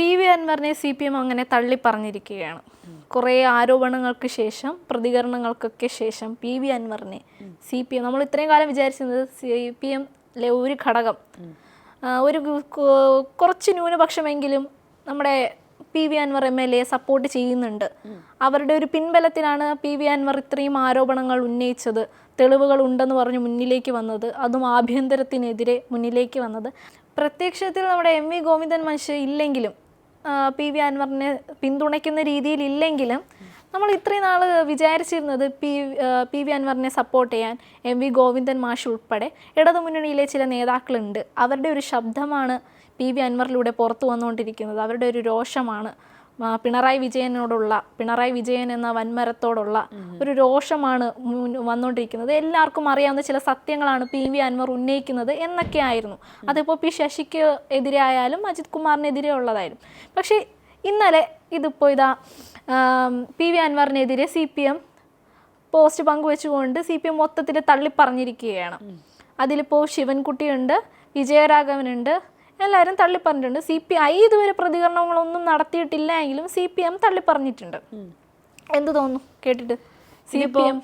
P V അൻവറിനെ C P M അങ്ങനെ തള്ളി പറഞ്ഞിരിക്കുകയാണ് കുറേ ആരോപണങ്ങൾക്ക് ശേഷം പ്രതികരണങ്ങൾക്കൊക്കെ ശേഷം പി വി അൻവറിനെ സി പി എം നമ്മൾ ഇത്രയും കാലം വിചാരിച്ചിരുന്നത് സി പി എംലെ ഒരു ഘടകം. ഒരു കുറച്ച് ന്യൂനപക്ഷമെങ്കിലും നമ്മുടെ P V Anvar M L A support ചെയ്യുന്നുണ്ട്. അവരുടെ ഒരു പിൻബലത്തിലാണ് പി വി അൻവർ ഇത്രയും ആരോപണങ്ങൾ ഉന്നയിച്ചത് തെളിവുകൾ ഉണ്ടെന്ന് പറഞ്ഞ് മുന്നിലേക്ക് വന്നത് അതും ആഭ്യന്തരത്തിനെതിരെ മുന്നിലേക്ക് വന്നത്. പ്രത്യക്ഷത്തിൽ നമ്മുടെ എം വി ഗോവിന്ദൻ മനുഷ്യ ഇല്ലെങ്കിലും പി വി അൻവറിനെ പിന്തുണയ്ക്കുന്ന രീതിയിലില്ലെങ്കിലും നമ്മൾ ഇത്രയും നാൾ വിചാരിച്ചിരുന്നത് പി പി വി അൻവറിനെ സപ്പോർട്ട് ചെയ്യാൻ എം വി ഗോവിന്ദൻ മാഷ് ഉൾപ്പെടെ ഇടതുമുന്നണിയിലെ ചില നേതാക്കളുണ്ട്. അവരുടെ ഒരു ശബ്ദമാണ് പി വി അൻവറിലൂടെ പുറത്തു വന്നുകൊണ്ടിരിക്കുന്നത്. അവരുടെ ഒരു രോഷമാണ്. പിണറായി വിജയനോടുള്ള പിണറായി വിജയൻ എന്ന വൻമരത്തോടുള്ള ഒരു രോഷമാണ് വന്നുകൊണ്ടിരിക്കുന്നത് എല്ലാവർക്കും അറിയാവുന്ന ചില സത്യങ്ങളാണ് പി വി അൻവർ ഉന്നയിക്കുന്നത് എന്നൊക്കെ ആയിരുന്നു അതിപ്പോൾ പി ശശിക്ക് എതിരെ ആയാലും അജിത് കുമാറിനെതിരെ ഉള്ളതായാലും പക്ഷേ ഇന്നലെ ഇതിപ്പോൾ ഇതാ പി വി അൻവറിനെതിരെ സി പി എം പോസ്റ്റ് പങ്കുവെച്ചുകൊണ്ട് സി പി എം മൊത്തത്തിൽ തള്ളിപ്പറഞ്ഞിരിക്കുകയാണ്. അതിലിപ്പോൾ ശിവൻകുട്ടിയുണ്ട് വിജയരാഘവനുണ്ട് എല്ലാവരും തള്ളിപ്പറഞ്ഞിട്ടുണ്ട്. സി പി ഐ ഇതുവരെ പ്രതികരണങ്ങളൊന്നും നടത്തിയിട്ടില്ല എങ്കിലും സി പി എം തള്ളിപ്പറഞ്ഞിട്ടുണ്ട്. എന്ത് തോന്നുന്നു? കേട്ടിട്ട്? C P M?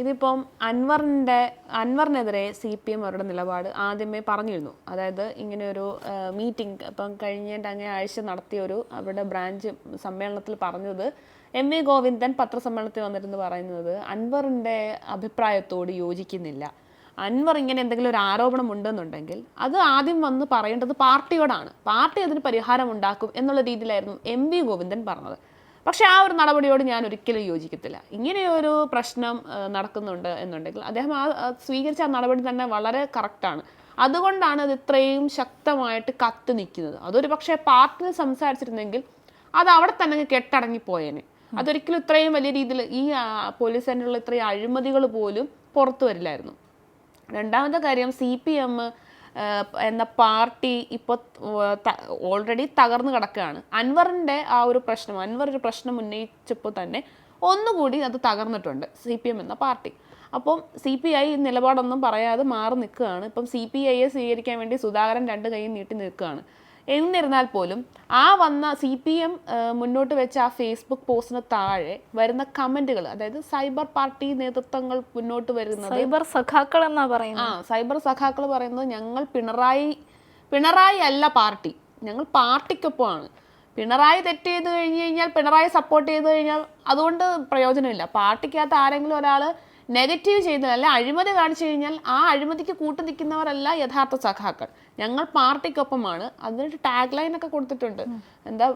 ഇതിപ്പം അൻവറിന്റെ അൻവറിനെതിരെ സി പി എം അവരുടെ നിലപാട് ആദ്യമേ പറഞ്ഞിരുന്നു. അതായത് ഇങ്ങനെ ഒരു മീറ്റിംഗ് ഇപ്പം കഴിഞ്ഞ അങ്ങനെ ആഴ്ച നടത്തിയ ഒരു അവരുടെ ബ്രാഞ്ച് സമ്മേളനത്തിൽ പറഞ്ഞത് എം എ ഗോവിന്ദൻ പത്രസമ്മേളനത്തിൽ വന്നിരുന്നു പറയുന്നത് അൻവറിന്റെ അഭിപ്രായത്തോട് യോജിക്കുന്നില്ല. അൻവർ ഇങ്ങനെ എന്തെങ്കിലും ഒരു ആരോപണം ഉണ്ടെന്നുണ്ടെങ്കിൽ അത് ആദ്യം വന്ന് പറയേണ്ടത് പാർട്ടിയോടാണ്. പാർട്ടി അതിന് പരിഹാരം ഉണ്ടാക്കും എന്നുള്ള രീതിയിലായിരുന്നു എം വി ഗോവിന്ദൻ പറഞ്ഞത്. പക്ഷെ ആ ഒരു നടപടിയോട് ഞാൻ ഒരിക്കലും യോജിക്കത്തില്ല. ഇങ്ങനെയൊരു പ്രശ്നം നടക്കുന്നുണ്ട് എന്നുണ്ടെങ്കിൽ അദ്ദേഹം ആ സ്വീകരിച്ച ആ നടപടി തന്നെ വളരെ കറക്റ്റാണ് അതുകൊണ്ടാണ് അത് ഇത്രയും ശക്തമായിട്ട് കത്ത് നിൽക്കുന്നത്. അതൊരു പക്ഷേ പാർട്ടിയിൽ സംസാരിച്ചിരുന്നെങ്കിൽ അത് അവിടെ തന്നെ കെട്ടടങ്ങിപ്പോയേനെ കെട്ടടങ്ങി പോയേനെ. അതൊരിക്കലും ഇത്രയും വലിയ രീതിയിൽ ഈ പോലീസ് സേനയിലുള്ള ഇത്രയും അഴിമതികൾ പോലും പുറത്തു വരില്ലായിരുന്നു. രണ്ടാമത്തെ കാര്യം സി പി എം എന്ന പാർട്ടി ഇപ്പോൾ ഓൾറെഡി തകർന്നു കിടക്കുകയാണ്. അൻവറിന്റെ ആ ഒരു പ്രശ്നം അൻവർ ഒരു പ്രശ്നം ഉന്നയിച്ചപ്പോൾ തന്നെ ഒന്നുകൂടി അത് തകർന്നിട്ടുണ്ട് സി പി എം എന്ന പാർട്ടി. അപ്പം സി പി ഐ നിലപാടൊന്നും പറയാതെ മാറി നിൽക്കുകയാണ്. ഇപ്പം സി പി ഐയെ സ്വീകരിക്കാൻ വേണ്ടി സുധാകരൻ രണ്ട് കൈയും നീട്ടി നിൽക്കുകയാണ്. എന്നിരുന്നാൽ പോലും ആ വന്ന സി പി എം മുന്നോട്ട് വെച്ച ആ ഫേസ്ബുക്ക് പോസ്റ്റിന് താഴെ വരുന്ന കമന്റുകൾ അതായത് സൈബർ പാർട്ടി നേതൃത്വങ്ങൾ മുന്നോട്ട് വരുന്നത് സൈബർ സഖാക്കൾ എന്നാ പറയുന്നത്? ആ സൈബർ സഖാക്കൾ പറയുന്നത് ഞങ്ങൾ പിണറായി പിണറായി അല്ല പാർട്ടി ഞങ്ങൾ പാർട്ടിക്കൊപ്പമാണ്. പിണറായി തെറ്റ് ചെയ്ത് കഴിഞ്ഞ് കഴിഞ്ഞാൽ പിണറായി സപ്പോർട്ട് ചെയ്ത് കഴിഞ്ഞാൽ അതുകൊണ്ട് പ്രയോജനമില്ല. പാർട്ടിക്കകത്ത് ആരെങ്കിലും ഒരാൾ നെഗറ്റീവ് ചെയ്യുന്നതല്ല അല്ല അഴിമതി കാണിച്ചു കഴിഞ്ഞാൽ ആ അഴിമതിക്ക് കൂട്ടു നിൽക്കുന്നവരല്ല യഥാർത്ഥ സഖാക്കൾ. ഞങ്ങൾ പാർട്ടിക്കൊപ്പമാണ്. അതിനൊരു ടാഗ് ലൈൻ ഒക്കെ കൊടുത്തിട്ടുണ്ട്. എന്താ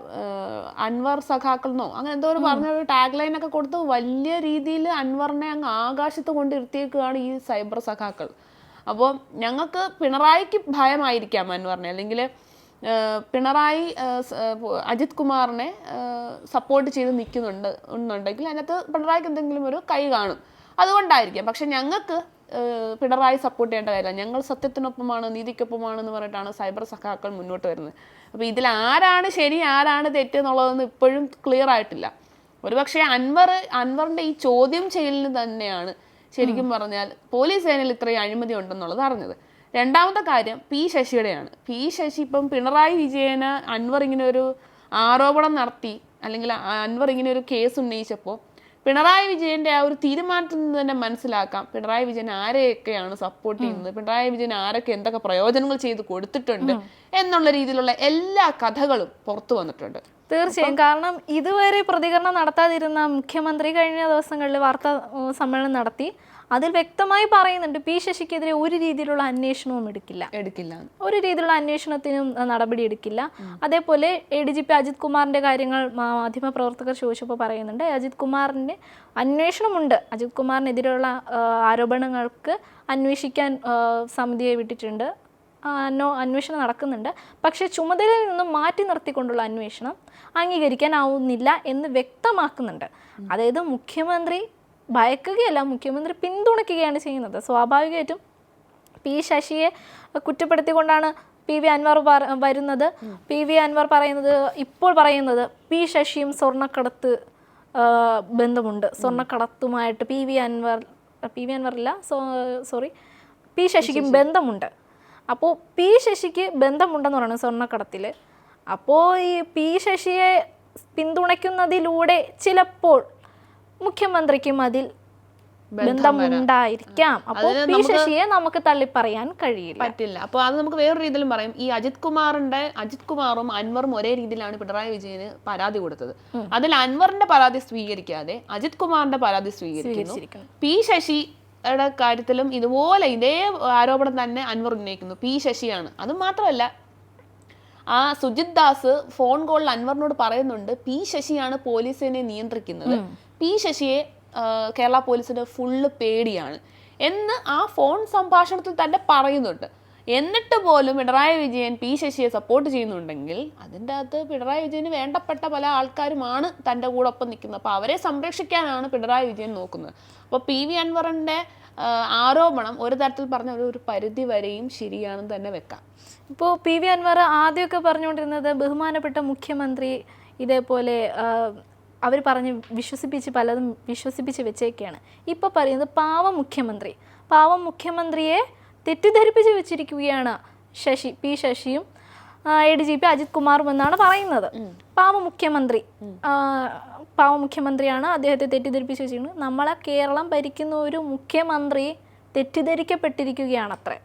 അൻവർ സഖാക്കൾ എന്നോ അങ്ങനെ എന്തോ ഒരു പറഞ്ഞ ഒരു ടാഗ് ലൈൻ ഒക്കെ കൊടുത്ത് വലിയ രീതിയിൽ അൻവറിനെ അങ്ങ് ആകാശത്ത് കൊണ്ടിരുത്തിയേക്കുകയാണ് ഈ സൈബർ സഖാക്കൾ. അപ്പോൾ ഞങ്ങൾക്ക് പിണറായിക്ക് ഭയമായിരിക്കാം അൻവറിനെ. അല്ലെങ്കിൽ പിണറായി അജിത് കുമാറിനെ സപ്പോർട്ട് ചെയ്ത് നിൽക്കുന്നുണ്ട് എന്നുണ്ടെങ്കിൽ അതിനകത്ത് പിണറായിക്ക് എന്തെങ്കിലും ഒരു കൈ കാണും. അതുകൊണ്ടായിരിക്കാം. പക്ഷെ ഞങ്ങൾക്ക് പിണറായി സപ്പോർട്ട് ചെയ്യേണ്ട കാര്യമില്ല. ഞങ്ങൾ സത്യത്തിനൊപ്പമാണ് നീതിക്കൊപ്പമാണ് എന്ന് പറഞ്ഞിട്ടാണ് സൈബർ സഖാക്കൾ മുന്നോട്ട് വരുന്നത്. അപ്പോൾ ഇതിൽ ആരാണ് ശരി ആരാണ് തെറ്റ് എന്നുള്ളതെന്ന് ഇപ്പോഴും ക്ലിയർ ആയിട്ടില്ല. ഒരുപക്ഷെ അൻവർ അൻവറിന്റെ ഈ ചോദ്യം ചെയ്യലിന് തന്നെയാണ് ശരിക്കും പറഞ്ഞാൽ പോലീസ് സേനയിൽ ഇത്രയും അഴിമതി ഉണ്ടെന്നുള്ളത് അറിഞ്ഞത്. രണ്ടാമത്തെ കാര്യം പി ശശിയുടെയാണ്. പി ശശി ഇപ്പം പിണറായി വിജയന് അൻവർ ഇങ്ങനെ ഒരു ആരോപണം നടത്തി അല്ലെങ്കിൽ അൻവർ ഇങ്ങനെ ഒരു കേസ് ഉന്നയിച്ചപ്പോൾ പിണറായി വിജയന്റെ ആ ഒരു തീരുമാനത്തിൽ നിന്ന് തന്നെ മനസ്സിലാക്കാം. പിണറായി വിജയൻ ആരെയൊക്കെയാണ് സപ്പോർട്ട് ചെയ്യുന്നത്? പിണറായി വിജയൻ ആരൊക്കെ എന്തൊക്കെ പ്രയോജനങ്ങൾ ചെയ്ത് കൊടുത്തിട്ടുണ്ട് എന്നുള്ള രീതിയിലുള്ള എല്ലാ കഥകളും പുറത്തു വന്നിട്ടുണ്ട്. തീർച്ചയായും. കാരണം ഇതുവരെ പ്രതികരണം നടത്താതിരുന്ന മുഖ്യമന്ത്രി കഴിഞ്ഞ ദിവസങ്ങളിൽ വാർത്താ സമ്മേളനം നടത്തി. അതിൽ വ്യക്തമായി പറയുന്നുണ്ട് പി ശശിക്കെതിരെ ഒരു രീതിയിലുള്ള അന്വേഷണവും എടുക്കില്ല. എടുക്കില്ല. ഒരു രീതിയിലുള്ള അന്വേഷണത്തിനും നടപടി എടുക്കില്ല. അതേപോലെ A D G P Ajith കുമാറിന്റെ കാര്യങ്ങൾ മാധ്യമ മാധ്യമപ്രവർത്തകർ ചോദിച്ചപ്പോൾ പറയുന്നുണ്ട് അജിത് കുമാറിന്റെ അന്വേഷണമുണ്ട്. അജിത് കുമാറിനെതിരെയുള്ള ആരോപണങ്ങൾക്ക് അന്വേഷിക്കാൻ സമിതിയെ വിട്ടിട്ടുണ്ട്. അന്വേഷണം നടക്കുന്നുണ്ട്. പക്ഷേ ചുമതലയിൽ നിന്നും മാറ്റി നിർത്തിക്കൊണ്ടുള്ള അന്വേഷണം അംഗീകരിക്കാനാവുന്നില്ല എന്ന് വ്യക്തമാക്കുന്നുണ്ട്. അതായത് മുഖ്യമന്ത്രി ഭയക്കുകയല്ല മുഖ്യമന്ത്രി പിന്തുണയ്ക്കുകയാണ് ചെയ്യുന്നത്. സ്വാഭാവികമായിട്ടും പി ശശിയെ കുറ്റപ്പെടുത്തിക്കൊണ്ടാണ് പി വി അൻവർ വരുന്നത്. പി വി അൻവർ പറയുന്നത് ഇപ്പോൾ പറയുന്നത് പി ശശിയും സ്വർണക്കടത്ത് ബന്ധമുണ്ട്. സ്വർണക്കടത്തുമായിട്ട് P V Anvar P V അൻവറില്ല sorry P ശശിക്കും ബന്ധമുണ്ട്. അപ്പോൾ പി ശശിക്ക് ബന്ധമുണ്ടെന്ന് പറയുന്നത് സ്വർണക്കടത്തിൽ അപ്പോൾ ഈ പി ശശിയെ പിന്തുണയ്ക്കുന്നതിലൂടെ ചിലപ്പോൾ മുഖ്യമന്ത്രിക്കും അതിൽ ബന്ധമുണ്ടായിരിക്കാം അപ്പോൾ പി ശശിയെ നമുക്ക് തള്ളിപ്പറയാൻ കഴിയില്ല. പറ്റില്ല. അപ്പോൾ അത് നമുക്ക് വേറൊരു രീതിയിലും പറയും. ഈ അജിത് കുമാറിന്റെ അജിത് കുമാറും അൻവറും ഒരേ രീതിയിലാണ് പിണറായി വിജയന് പരാതി കൊടുത്തത്. അതിൽ അൻവറിന്റെ പരാതി സ്വീകരിക്കാതെ അജിത് കുമാറിന്റെ പരാതി സ്വീകരിക്കുന്നു. പി ശശി യുടെ കാര്യത്തിലും ഇതുപോലെ ഇതേ ആരോപണം തന്നെ അൻവർ ഉന്നയിക്കുന്നു. പി ശശിയാണ്. അത് മാത്രമല്ല ആ സുജിത് ദാസ് ഫോൺ കോളിൽ അൻവറിനോട് പറയുന്നുണ്ട് പി ശശിയാണ് പോലീസിനെ നിയന്ത്രിക്കുന്നത്. പി ശശിയെ കേരള പോലീസിന് ഫുള്ള് പേടിയാണ്. എന്ന് ആ ഫോൺ സംഭാഷണത്തിൽ തന്നെ പറയുന്നുണ്ട്. എന്നിട്ട് പോലും പിണറായി വിജയൻ പി ശശിയെ സപ്പോർട്ട് ചെയ്യുന്നുണ്ടെങ്കിൽ അതിന്റെ അകത്ത് പിണറായി വിജയന് വേണ്ടപ്പെട്ട പല ആൾക്കാരുമാണ് തന്റെ കൂടെ ഒപ്പം നിൽക്കുന്നത്. അപ്പോൾ അവരെ സംരക്ഷിക്കാനാണ് പിണറായി വിജയൻ നോക്കുന്നത്. അപ്പോൾ പി വി അൻവറിന്റെ ആരോപണം ഒരു തരത്തിൽ പറഞ്ഞ ഒരു പരിധി വരെയും ശരിയാണെന്ന് തന്നെ വെക്കാം. ഇപ്പോൾ പി വി അൻവർ ആദ്യമൊക്കെ പറഞ്ഞുകൊണ്ടിരുന്നത് ബഹുമാനപ്പെട്ട മുഖ്യമന്ത്രി ഇതേപോലെ അവർ പറഞ്ഞ് വിശ്വസിപ്പിച്ച് പലതും വിശ്വസിപ്പിച്ച് വെച്ചേക്കാണ് ഇപ്പോൾ പറയുന്നത് പാവ മുഖ്യമന്ത്രി. പാവം മുഖ്യമന്ത്രിയെ തെറ്റിദ്ധരിപ്പിച്ച് വെച്ചിരിക്കുകയാണ് Sasi P ശശിയും A D G P Ajith കുമാറും എന്നാണ് പറയുന്നത്. പാവ മുഖ്യമന്ത്രി. പാവ മുഖ്യമന്ത്രിയാണ് അദ്ദേഹത്തെ തെറ്റിദ്ധരിപ്പിച്ച് വെച്ചിരിക്കുന്നത്. നമ്മളെ കേരളം ഭരിക്കുന്ന ഒരു മുഖ്യമന്ത്രി തെറ്റിദ്ധരിക്കപ്പെട്ടിരിക്കുകയാണത്രേ.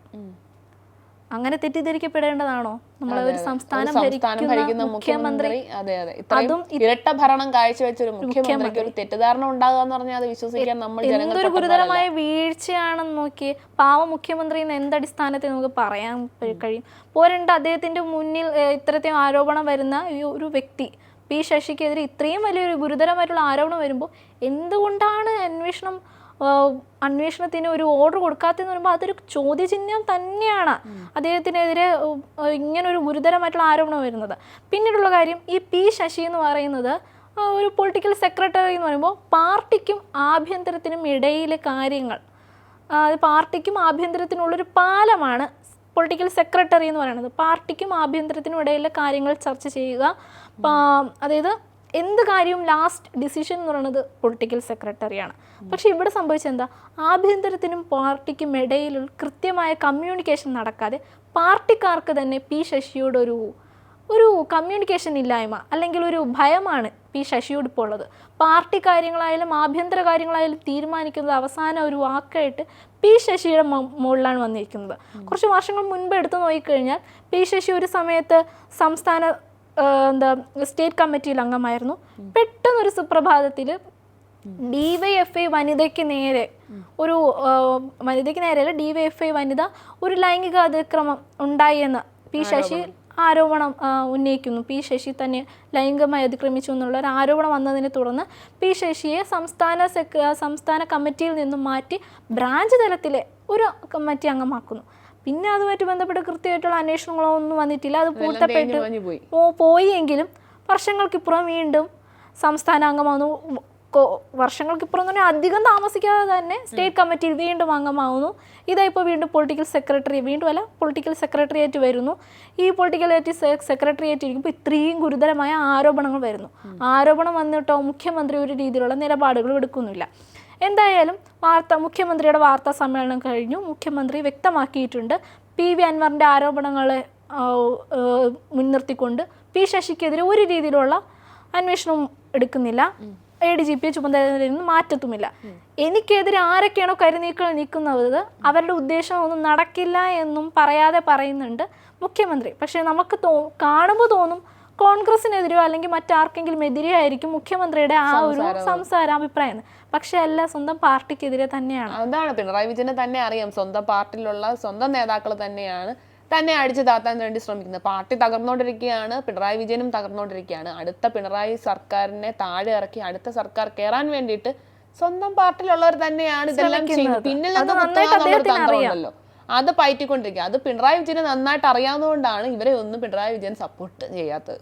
അങ്ങനെ തെറ്റിദ്ധരിക്കപ്പെടേണ്ടതാണോ? നമ്മളെ ഒരു സംസ്ഥാനം ഭരിക്കുന്ന മുഖ്യമന്ത്രി അതെ അതെ. അതും ഇരട്ട ഭരണം കാഴ്ചവെച്ച ഒരു മുഖ്യമന്ത്രിക്ക് ഒരു തെറ്റിദ്ധാരണ ഉണ്ടാകുക എന്ന് പറഞ്ഞാൽ അത് വിശ്വസിക്കാൻ നമ്മൾ ഒരു എന്തൊരു ഗുരുതരമായ വീഴ്ചയാണെന്ന് നോക്കി പാവ മുഖ്യമന്ത്രി എന്ന് എന്തടിസ്ഥാനത്തിൽ നമുക്ക് പറയാൻ കഴിയും? പോരണ്ട അദ്ദേഹത്തിന്റെ മുന്നിൽ ഇത്തരത്തിൽ ആരോപണം വരുന്ന ഈ ഒരു വ്യക്തി പി ശശിക്കെതിരെ ഇത്രയും വലിയൊരു ഗുരുതരമായിട്ടുള്ള ആരോപണം വരുമ്പോൾ എന്തുകൊണ്ടാണ് അന്വേഷണം അന്വേഷണത്തിന് ഒരു ഓർഡർ കൊടുക്കാത്തതെന്ന് പറയുമ്പോൾ അതൊരു ചോദ്യചിഹ്നം തന്നെയാണ്. അദ്ദേഹത്തിനെതിരെ ഇങ്ങനൊരു ഗുരുതരമായിട്ടുള്ള ആരോപണം വരുന്നത്. പിന്നീടുള്ള കാര്യം ഈ പി ശശി എന്ന് പറയുന്നത് ഒരു പൊളിറ്റിക്കൽ സെക്രട്ടറി എന്ന് പറയുമ്പോൾ പാർട്ടിക്കും ആഭ്യന്തരത്തിനും ഇടയിലെ കാര്യങ്ങൾ. പാർട്ടിക്കും ആഭ്യന്തരത്തിനുള്ളൊരു പാലമാണ് പൊളിറ്റിക്കൽ സെക്രട്ടറി എന്ന് പറയുന്നത്. പാർട്ടിക്കും ആഭ്യന്തരത്തിനും ഇടയിലെ കാര്യങ്ങൾ ചർച്ച ചെയ്യുക. അതായത് എന്ത് കാര്യവും ലാസ്റ്റ് ഡിസിഷൻ എന്ന് പറയുന്നത് പൊളിറ്റിക്കൽ സെക്രട്ടറിയാണ് പക്ഷേ ഇവിടെ സംഭവിച്ചത് എന്താ ആഭ്യന്തരത്തിനും പാർട്ടിക്കും ഇടയിലുള്ള കൃത്യമായ കമ്മ്യൂണിക്കേഷൻ നടക്കാതെ പാർട്ടിക്കാർക്ക് തന്നെ പി ശശിയോട് ഒരു ഒരു കമ്മ്യൂണിക്കേഷൻ ഇല്ലായ്മ അല്ലെങ്കിൽ ഒരു ഭയമാണ് പി ശശിയോട് ഇപ്പോൾ ഉള്ളത്. പാർട്ടി കാര്യങ്ങളായാലും ആഭ്യന്തര കാര്യങ്ങളായാലും തീരുമാനിക്കുന്നത് അവസാന ഒരു വാക്കായിട്ട് പി ശശിയുടെ മുകളിലാണ് വന്നിരിക്കുന്നത്. കുറച്ച് വർഷങ്ങൾ മുൻപ് എടുത്തു നോക്കിക്കഴിഞ്ഞാൽ പി ശശി ഒരു സമയത്ത് സംസ്ഥാന എന്താ സ്റ്റേറ്റ് കമ്മിറ്റിയിൽ അംഗമായിരുന്നു. പെട്ടെന്നൊരു സുപ്രഭാതത്തിൽ ഡി വൈ എഫ് ഐ വനിതയ്ക്ക് നേരെ ഒരു വനിതയ്ക്ക് നേരെയല്ല ഡി വൈ എഫ് ഐ വനിത ഒരു ലൈംഗിക അതിക്രമം ഉണ്ടായി എന്ന് പി ശശി ആരോപണം ഉന്നയിക്കുന്നു. പി ശശി തന്നെ ലൈംഗികമായി അതിക്രമിച്ചു എന്നുള്ള ഒരു ആരോപണം വന്നതിനെ തുടർന്ന് പി ശശിയെ സംസ്ഥാന സെക്ര സംസ്ഥാന കമ്മിറ്റിയിൽ നിന്നും മാറ്റി ബ്രാഞ്ച് തലത്തിലെ ഒരു കമ്മിറ്റി അംഗമാക്കുന്നു. പിന്നെ അതുമായിട്ട് ബന്ധപ്പെട്ട് കൃത്യമായിട്ടുള്ള അന്വേഷണങ്ങളോ ഒന്നും വന്നിട്ടില്ല. അത് പൂർത്തപ്പെട്ട് പോ- പോയെങ്കിലും വർഷങ്ങൾക്കിപ്പുറം വീണ്ടും സംസ്ഥാന കൊ- വർഷങ്ങൾക്കിപ്പുറം തന്നെ അധികം താമസിക്കാതെ തന്നെ സ്റ്റേറ്റ് കമ്മിറ്റിയിൽ വീണ്ടും അംഗമാവുന്നു. ഇതായിപ്പോൾ വീണ്ടും പൊളിറ്റിക്കൽ സെക്രട്ടറി വീണ്ടും അല്ല പൊളിറ്റിക്കൽ സെക്രട്ടറിയേറ്റ് വരുന്നു. ഈ പൊളിറ്റിക്കൽ സെക്രട്ടറിയേറ്റ് ഇരിക്കുമ്പോൾ ഇത്രയും ഗുരുതരമായ ആരോപണങ്ങൾ വരുന്നു. ആരോപണം വന്നിട്ടോ മുഖ്യമന്ത്രി ഒരു രീതിയിലുള്ള നിലപാടുകൾ എടുക്കുന്നില്ല. എന്തായാലും വാർത്ത മുഖ്യമന്ത്രിയുടെ വാർത്താ സമ്മേളനം കഴിഞ്ഞു. മുഖ്യമന്ത്രി വ്യക്തമാക്കിയിട്ടുണ്ട്. പി വി അൻവറിന്റെ ആരോപണങ്ങളെ മുൻനിർത്തിക്കൊണ്ട് പി ശശിക്കെതിരെ ഒരു രീതിയിലുള്ള അന്വേഷണവും എടുക്കുന്നില്ല. എ ഡി ജി പി ചുമതലയിൽ നിന്ന് മാറ്റത്തുമില്ല. എനിക്കെതിരെ ആരൊക്കെയാണോ കരുനീക്കൾ നീക്കുന്നത്? അവരുടെ ഉദ്ദേശം ഒന്നും നടക്കില്ല എന്നും പറയാതെ പറയുന്നുണ്ട് മുഖ്യമന്ത്രി. പക്ഷേ നമുക്ക് തോ കാണുമ്പോൾ തോന്നും കോൺഗ്രസിനെതിരെയോ അല്ലെങ്കിൽ മറ്റാർക്കെങ്കിലും എതിരെയോ ആയിരിക്കും മുഖ്യമന്ത്രിയുടെ ആ ഒരു സംസാരം അഭിപ്രായം പക്ഷെ അല്ല സ്വന്തം പാർട്ടിക്കെതിരെ തന്നെയാണ്. അതാണ് പിണറായി വിജയനെ തന്നെ അറിയാം. സ്വന്തം പാർട്ടിയിലുള്ള സ്വന്തം നേതാക്കൾ തന്നെയാണ് തന്നെ അടിച്ചു താത്താൻ വേണ്ടി ശ്രമിക്കുന്നത്. പാർട്ടി തകർന്നുകൊണ്ടിരിക്കുകയാണ് പിണറായി വിജയനും തകർന്നുകൊണ്ടിരിക്കുകയാണ് അടുത്ത പിണറായി സർക്കാരിനെ താഴെ ഇറക്കി അടുത്ത സർക്കാർ കയറാൻ വേണ്ടിയിട്ട് സ്വന്തം പാർട്ടിയിലുള്ളവർ തന്നെയാണ് ഇതെല്ലാം ചെയ്യുന്നത് പിന്നിൽ നിന്ന്. തന്ത്രമുണ്ടല്ലോ. അത് പയറ്റിക്കൊണ്ടിരിക്കുക. അത് പിണറായി വിജയനെ നന്നായിട്ട് അറിയാവുന്നതുകൊണ്ടാണ് ഇവരെ ഒന്നും പിണറായി വിജയൻ സപ്പോർട്ട് ചെയ്യാത്തത്.